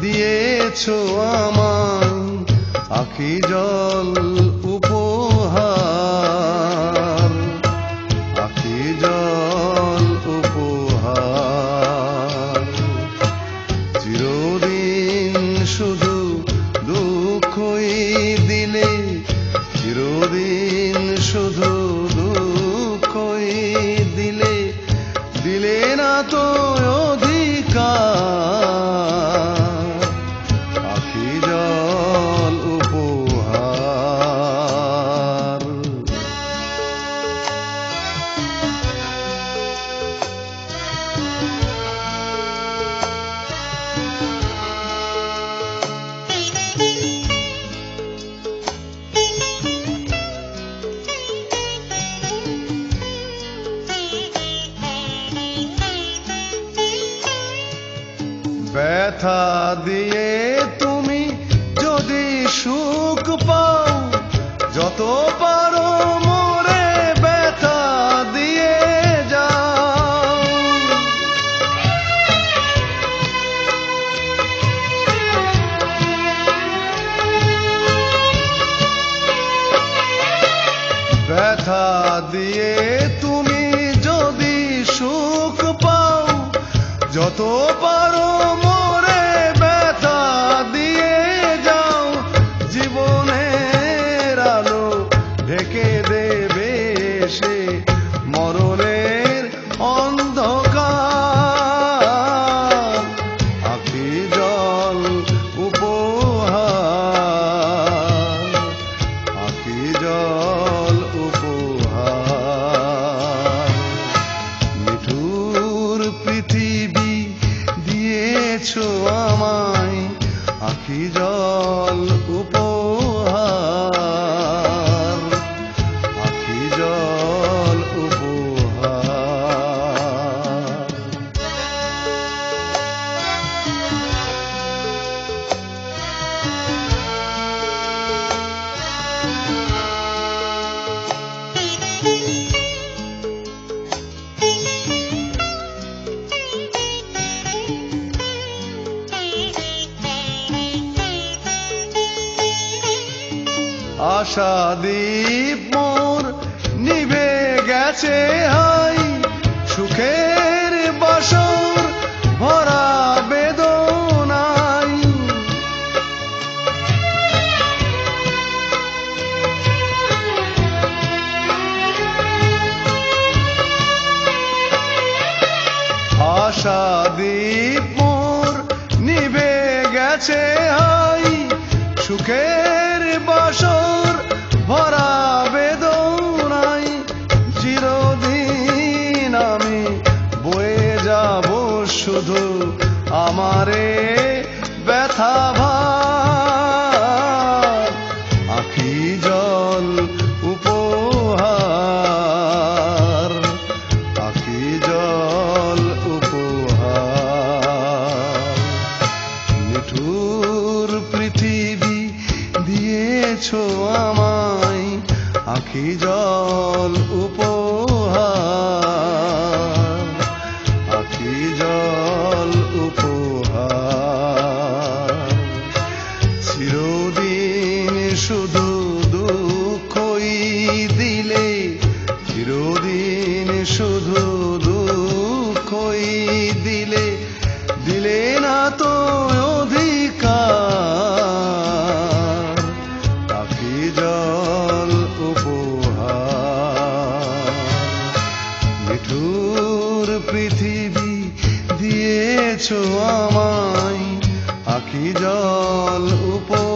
দিয়েছ আমায় আখি জল উপহার। আখি জল উপহার। চিরদিন শুধু দুঃখই দিলে চিরদিন ব্যথা দিয়ে তুমি যদি সুখ পাও যত পারো মোরে ব্যথা দিয়ে যাও। ব্যথা দিয়ে যত আখি আশা দীপ মোর নিভে গেছে হাই, সুখের বাসর ভরা বেদনাই আশা মোর নিভে গেছে হাই, সুখের বাসর ভরা বেদনাই চিরদিন আমি বয়ে যাব শুধু আমারে ব্যথা আখি জল উপহার, আখি জল উপহার। নিঠুর পৃথিবী দিয়েছ আমায়। আখি জল উপহার, আখি জল উপহার। চিরদিন শুধু দুঃখই দিলে, চিরদিন শুধু দুঃখই দিলে দিলে না তো দিয়েছ আমায় আখি জল উপহার